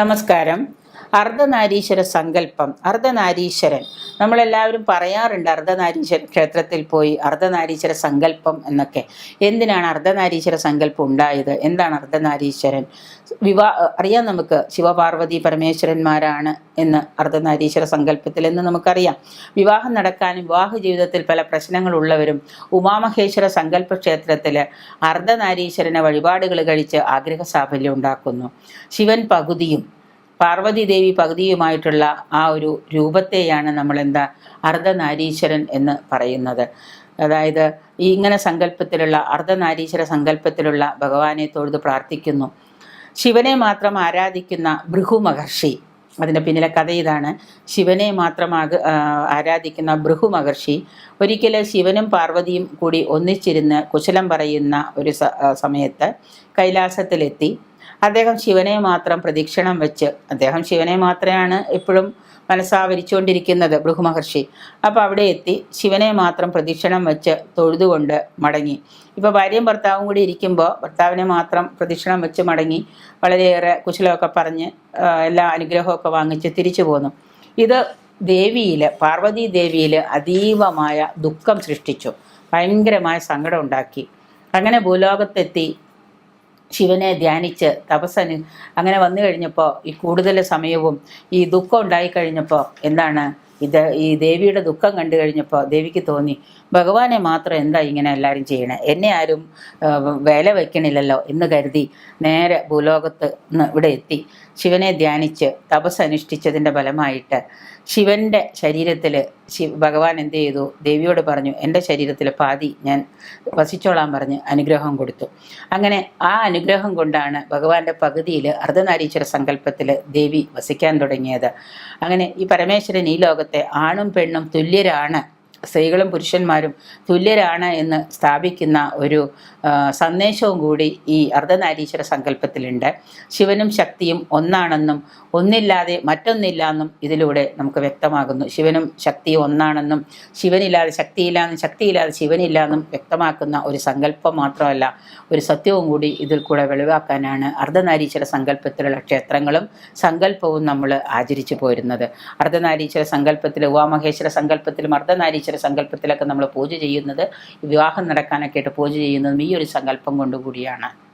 നമസ്കാരം. അർദ്ധനാരീശ്വര സങ്കല്പം അർദ്ധനാരീശ്വരൻ. നമ്മളെല്ലാവരും പറയാറുണ്ട് അർദ്ധനാരീശ്വര ക്ഷേത്രത്തിൽ പോയി അർദ്ധനാരീശ്വര സങ്കല്പം എന്നൊക്കെ. എന്തിനാണ് അർദ്ധനാരീശ്വര സങ്കല്പം ഉണ്ടായത്? എന്താണ് അർദ്ധനാരീശ്വരൻ? വിവാ അറിയാം നമുക്ക് ശിവപാർവതി പരമേശ്വരന്മാരാണ് എന്ന് അർദ്ധനാരീശ്വര സങ്കല്പത്തിൽ എന്ന് നമുക്കറിയാം. വിവാഹം നടക്കാനും വിവാഹ ജീവിതത്തിൽ പല പ്രശ്നങ്ങളുള്ളവരും ഉമാമഹേശ്വര സങ്കല്പ ക്ഷേത്രത്തിൽ അർദ്ധനാരീശ്വരനെ വഴിപാടുകൾ കഴിച്ച് ആഗ്രഹ സാഫല്യം ഉണ്ടാക്കുന്നു. ശിവൻ പകുതിയും പാർവതി ദേവി പകുതിയുമായിട്ടുള്ള ആ ഒരു രൂപത്തെയാണ് നമ്മൾ എന്താ അർദ്ധനാരീശ്വരൻ എന്ന് പറയുന്നത്. അതായത് ഈ ഇങ്ങനെ സങ്കല്പത്തിലുള്ള അർദ്ധനാരീശ്വര സങ്കല്പത്തിലുള്ള ഭഗവാനെ തൊഴുത് പ്രാർത്ഥിക്കുന്നു. ശിവനെ മാത്രം ആരാധിക്കുന്ന ഭൃഹു മഹർഷി അതിന്റെ പിന്നിലെ കഥ ഇതാണ്. ശിവനെ മാത്രം ആരാധിക്കുന്ന ഭൃഹു മഹർഷി ഒരിക്കൽ ശിവനും പാർവതിയും കൂടി ഒന്നിച്ചിരുന്ന് കുശലം പറയുന്ന ഒരു സമയത്ത് കൈലാസത്തിലെത്തി. അദ്ദേഹം ശിവനെ മാത്രം പ്രദീക്ഷണം വെച്ച് അദ്ദേഹം ശിവനെ മാത്രമാണ് എപ്പോഴും മനസ്സാവരിച്ചുകൊണ്ടിരിക്കുന്നത് ബൃഹുമഹർഷി. അപ്പോൾ അവിടെ എത്തി ശിവനെ മാത്രം പ്രദീക്ഷണം വെച്ച് തൊഴുതുകൊണ്ട് മടങ്ങി. ഇപ്പോൾ ഭാര്യയും ഭർത്താവും കൂടി ഇരിക്കുമ്പോൾ ഭർത്താവിനെ മാത്രം പ്രദക്ഷിണം വെച്ച് മടങ്ങി വളരെയേറെ കുശലമൊക്കെ പറഞ്ഞ് എല്ലാ അനുഗ്രഹമൊക്കെ വാങ്ങിച്ച് തിരിച്ചു പോന്നു. ഇത് ദേവിയിൽ പാർവതി ദേവിയിൽ അതീവമായ ദുഃഖം സൃഷ്ടിച്ചു. ഭയങ്കരമായ സങ്കടം ഉണ്ടാക്കി. അങ്ങനെ ഭൂലോകത്തെത്തി ശിവനെ ധ്യാനിച്ച് തപസ്സന് അങ്ങനെ വന്നു കഴിഞ്ഞപ്പോൾ ഈ കൂടുതൽ സമയവും ഈ ദുഃഖം ഉണ്ടായിക്കഴിഞ്ഞപ്പോൾ എന്താണ്? ഇത് ഈ ദേവിയുടെ ദുഃഖം കണ്ടു കഴിഞ്ഞപ്പോൾ ദേവിക്ക് തോന്നി ഭഗവാനെ മാത്രം എന്താ ഇങ്ങനെ എല്ലാവരും ചെയ്യണേ? എന്നെ ആരും വില വയ്ക്കണില്ലല്ലോ എന്ന് കരുതി നേരെ ഭൂലോകത്ത് ഇവിടെ എത്തി. ശിവനെ ധ്യാനിച്ച് തപസ് അനുഷ്ഠിച്ചതിന്റെ ഫലമായിട്ട് ശിവന്റെ ശരീരത്തിൽ ശിവ ഭഗവാൻ എന്ത് ചെയ്തു? ദേവിയോട് പറഞ്ഞു എന്റെ ശരീരത്തിൽ പാതി ഞാൻ വസിച്ചോളാൻ പറഞ്ഞ് അനുഗ്രഹം കൊടുത്തു. അങ്ങനെ ആ അനുഗ്രഹം കൊണ്ടാണ് ഭഗവാന്റെ പകുതിയിൽ അർദ്ധനാരീശ്വര സങ്കല്പത്തിൽ ദേവി വസിക്കാൻ തുടങ്ങിയത്. അങ്ങനെ ഈ പരമേശ്വരൻ ഈ ലോകത്തെ ആണും പെണ്ണും തുല്യരാണ് സ്ത്രീകളും പുരുഷന്മാരും തുല്യരാണ് എന്ന് സ്ഥാപിക്കുന്ന ഒരു സന്ദേശവും കൂടി ഈ അർദ്ധനാരീശ്വര സങ്കല്പത്തിലുണ്ട്. ശിവനും ശക്തിയും ഒന്നാണെന്നും ഒന്നില്ലാതെ മറ്റൊന്നില്ല എന്നും ഇതിലൂടെ നമുക്ക് വ്യക്തമാകുന്നു. ശിവനും ശക്തിയും ഒന്നാണെന്നും ശിവനില്ലാതെ ശക്തിയില്ല എന്നും ശക്തിയില്ലാതെ ശിവനില്ല എന്നും വ്യക്തമാക്കുന്ന ഒരു സങ്കല്പം മാത്രമല്ല ഒരു സത്യവും കൂടി ഇതിൽ കൂടെ വെളിവാക്കാനാണ് അർദ്ധനാരീശ്വര സങ്കല്പത്തിലുള്ള ക്ഷേത്രങ്ങളും സങ്കല്പവും നമ്മൾ ആചരിച്ചു പോരുന്നത്. അർദ്ധനാരീശ്വര സങ്കല്പത്തിൽ ഉവാമഹേശ്വര സങ്കല്പത്തിലും അർദ്ധനാരീശ്വര സങ്കല്പത്തിലൊക്കെ നമ്മൾ പൂജ ചെയ്യുന്നത് വിവാഹം നടക്കാനൊക്കെ ആയിട്ട് പൂജ ചെയ്യുന്നതും ഈ ഒരു സങ്കല്പം കൊണ്ടുകൂടിയാണ്.